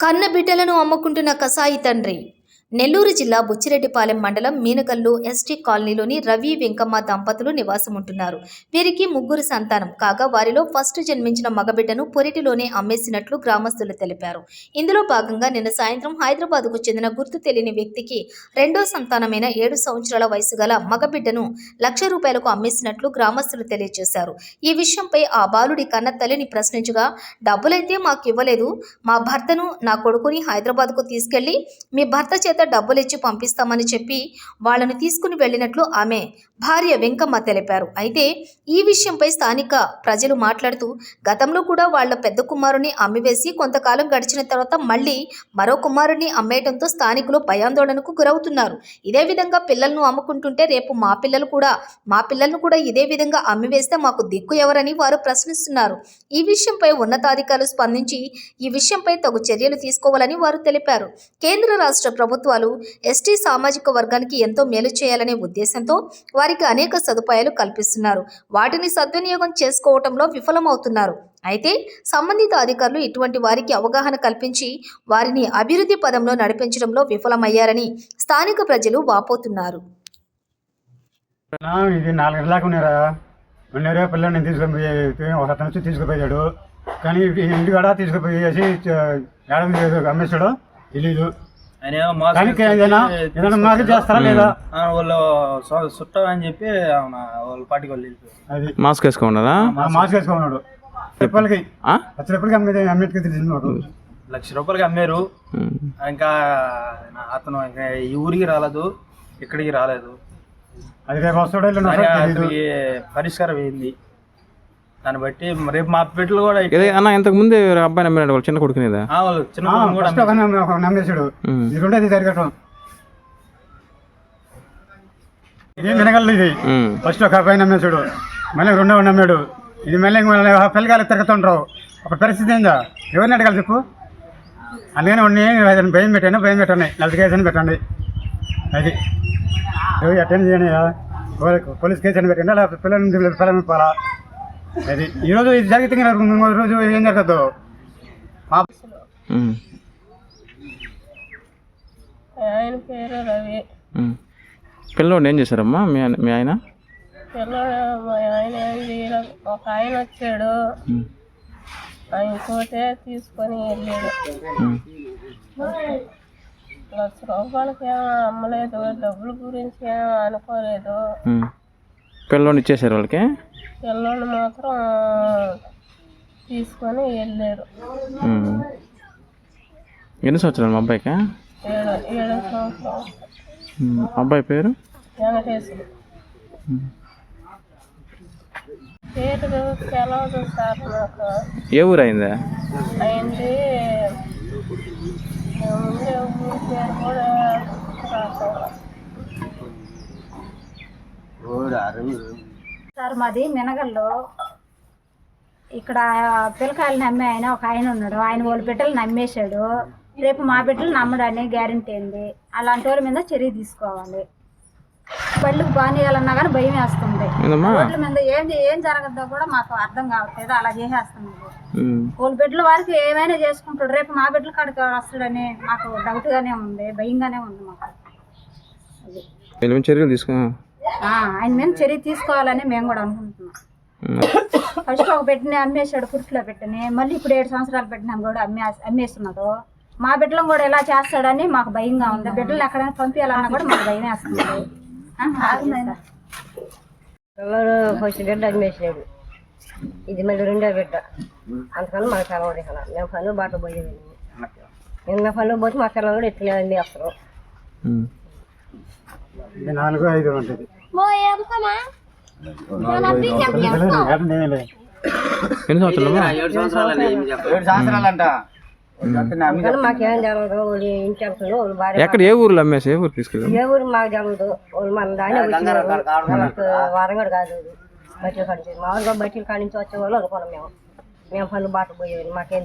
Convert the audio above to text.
కన్న బిడ్డలను అమ్ముకుంటున్న కసాయి తండ్రి. నెల్లూరు జిల్లా బుచ్చిరెడ్డిపాలెం మండలం మీనగల్లు ఎస్టీ కాలనీలోని రవి వెంకమ్మ దంపతులు నివాసం ఉంటున్నారు వీరికి ముగ్గురు సంతానం. కాగా వారిలో ఫస్ట్ జన్మించిన మగబిడ్డను పొరిటిలోనే అమ్మేసినట్లు గ్రామస్తులు తెలిపారు. ఇందులో భాగంగా నిన్న సాయంత్రం హైదరాబాద్కు చెందిన గుర్తు తెలియని వ్యక్తికి రెండో సంతానమైన ఏడు సంవత్సరాల వయసు గల మగబిడ్డను లక్ష రూపాయలకు అమ్మేసినట్లు గ్రామస్తులు తెలియజేశారు. ఈ విషయంపై ఆ బాలుడి కన్న తల్లిని ప్రశ్నించగా డబ్బులైతే మాకు ఇవ్వలేదు మా భర్తను నా కొడుకుని హైదరాబాద్కు తీసుకెళ్ళి మీ భర్త చేత చేత డబ్బులిచ్చి పంపిస్తామని చెప్పి వాళ్ళను తీసుకుని వెళ్ళినట్లు ఆమె భార్య వెంకమ్మ తెలిపారు. అయితే ఈ విషయంపై స్థానిక ప్రజలు మాట్లాడుతూ గతంలో కూడా వాళ్ళ పెద్ద కుమారుని అమ్మివేసి కొంతకాలం గడిచిన తర్వాత మళ్ళీ మరో కుమారుని అమ్మేయడంతో స్థానికులు భయాందోళనకు గురవుతున్నారు. ఇదే విధంగా పిల్లలను అమ్ముకుంటుంటే రేపు మా పిల్లలు కూడా మా పిల్లలను కూడా ఇదే విధంగా అమ్మివేస్తే మాకు దిక్కు ఎవరని వారు ప్రశ్నిస్తున్నారు. ఈ విషయంపై ఉన్నతాధికారులు స్పందించి ఈ విషయంపై తగు చర్యలు తీసుకోవాలని వారు తెలిపారు. కేంద్ర రాష్ట్ర ప్రభుత్వం ప్రభుత్వాలు ఎస్టీ సామాజిక వర్గానికి ఎంతో మేలు చేయాలనే ఉద్దేశంతో వారికి అనేక సదుపాయాలు కల్పిస్తున్నారు. వాటిని సద్వినియోగం చేసుకోవటంలో విఫలమవుతున్నారు. అయితే సంబంధిత అధికారులు ఇటువంటి వారికి అవగాహన కల్పించి వారిని అభివృద్ధి పదంలో నడిపించడంలో విఫలమయ్యారని స్థానిక ప్రజలు వాపోతున్నారు. ఇది నాలుగు గంటల ఉన్నారా? ఉన్నారా పిల్లల్ని తీసుకుపోయి ఒక అతను వచ్చి తీసుకుపోయాడు. కానీ ఇంటికాడ తీసుకుపోయేసి ఏడాది అమ్మేశాడు తెలీదు. మాస్క్ వేసుకున్నారా మా మాస్క్ వేసుకున్నాడు చెప్పలకి? లక్ష రూపాయలకి అమ్మేది అమ్మేటికి తెలిసింది మాకు. లక్ష రూపాయలకి అమ్మారు. ఇంకా నా- అతను ఇంకా ఈ ఊరికి రాలేదు ఇక్కడికి రాలేదు. అది పరిష్కారం అయింది దాన్ని బట్టి రేపు మా బిడ్డలు కూడా ఇదే అన్న ఇంతకు ముందే అబ్బాయి నమ్మినాడు వాళ్ళ చిన్న కొడుకునేదా. ఆ, వాళ్ళు చిన్న కొడుకుని కూడా నమ్మే- నమ్మేశాడు. ఇది రెండోది జరగటం. ఇది మినగల్లు ఇది. ఉమ్. ఫస్ట్ ఒక అబ్బాయి నమ్మేశాడు. మళ్ళీ రెండవ నమ్మాడు. ఇది మళ్ళీ ఇంకో పిల్లగాలు తిరుగుతుండ్రు ఒక పరిస్థితి ఏందా? ఎవరిని అడగాలి చెప్పు? అందుకని ఉండి భయం పెట్టాను? భయం పెట్టండి నలభై కేసు అని పెట్టండి. అది. ఎవరు అటెండ్ చేయండి పోలీస్ కేసు అని పెట్టండి. లేకపోతే పిల్లల్ని పిల్లల్ని పోలా? అది ఈరోజు ఇది జరిగితే ఇంకా రోజు ఏం జరగదు. ఆయన పేరు రవి. పిల్లోడు ఏం చేశారమ్మా మీ ఆయన మీ ఆయన పిల్లడు మా ఆయన ఏం చేయలేదు ఒక ఆయన వచ్చాడు. ఆయన పోతే తీసుకొని వెళ్ళాడు. లక్ష రూపాయలకి ఏమో అమ్మలేదు డబ్బుల గురించి ఏమో అనుకోలేదు. పిల్లోని ఇచ్చేసారు వాళ్ళకి పిల్లలు మాత్రం తీసుకొని వెళ్ళారు. ఎన్ని సంవత్సరాలు మా అబ్బాయికి? ఏడు ఏడు సంవత్సరం. అబ్బాయి పేరు? వెంకటేశ్వరు. పేరు తెలవదు సార్ నాకు. ఏ ఊరు అయిందా? అయింది ఉండే ఊరి పేరు కూడా రాసుకోవాలి సార్ మాది మినగల్లో. ఇక్కడ పిల్లకాయలు నమ్మే ఆయన ఒక ఆయన ఉన్నాడు. ఆయన వాళ్ళ బిడ్డలు నమ్మేశాడు. రేపు మా బిడ్డలు నమ్మడని గ్యారంటీ ఉంది అలాంటి వాళ్ళ మీద చర్య తీసుకోవాలి. పళ్ళుకు బానియాలన్నా కానీ భయం వేస్తుంది. రోడ్ల మీద ఏం ఏం జరగద్దో కూడా మాకు అర్థం కావట్లేదు. అలా చేసేస్తుంది. ఉమ్. వాళ్ళ బిడ్డల వారికి ఏమైనా చేసుకుంటాడు. రేపు మా బిడ్డల కాడికి వస్తాడని మాకు డౌట్గానే ఉంది భయంగానే ఉంది మాకు. చర్యలు తీసుకో ఆ, ఆయన మీద చర్య తీసుకోవాలని మేము కూడా అనుకుంటున్నాం. ఫస్ట్ ఒక బిడ్డని అమ్మేశాడు కుర్తిలో బిడ్డని. మళ్ళీ ఇప్పుడు ఏడు సంవత్సరాల బిడ్డని కూడా అమ్మే అమ్మేస్తున్నాడు. మా బిడ్డలను కూడా ఎలా చేస్తాడని మాకు భయంగా ఉంది. బిడ్డలు ఎక్కడైనా పంపించాలన్నా కూడా మాకు భయం వేస్తుంది? పిల్లడు ఫస్ట్ బిడ్డ అమ్మేసాడు ఇది మళ్ళీ రెండో బిడ్డ. అందుకని మాకు సెలవు ఇక్కడ మేము పనులు బాట పోయేది నిన్న పనులు పోతే మా పిల్లలు కూడా ఎత్తులే అమ్మేస్తారు నాలుగు ఐదు ఉంటుంది ఎన్ని సంవత్సరాలు ఏడు సంవత్సరాలంట ఎక్కడ ఏ ఊర్లో అమ్మేసి ఏ ఊరు తీసుకెళ్ళి ఏ ఊరు మాకు వాళ్ళు మన దాన్ని వచ్చినారు వాళ్ళకి వారం కూడా కాదు బయటలు కాడించి మామూలుగా బయటలు కాడించి వచ్చే వాళ్ళు అనుకున్నాం మేము మేము పనులు బాట పోయేది మాకేం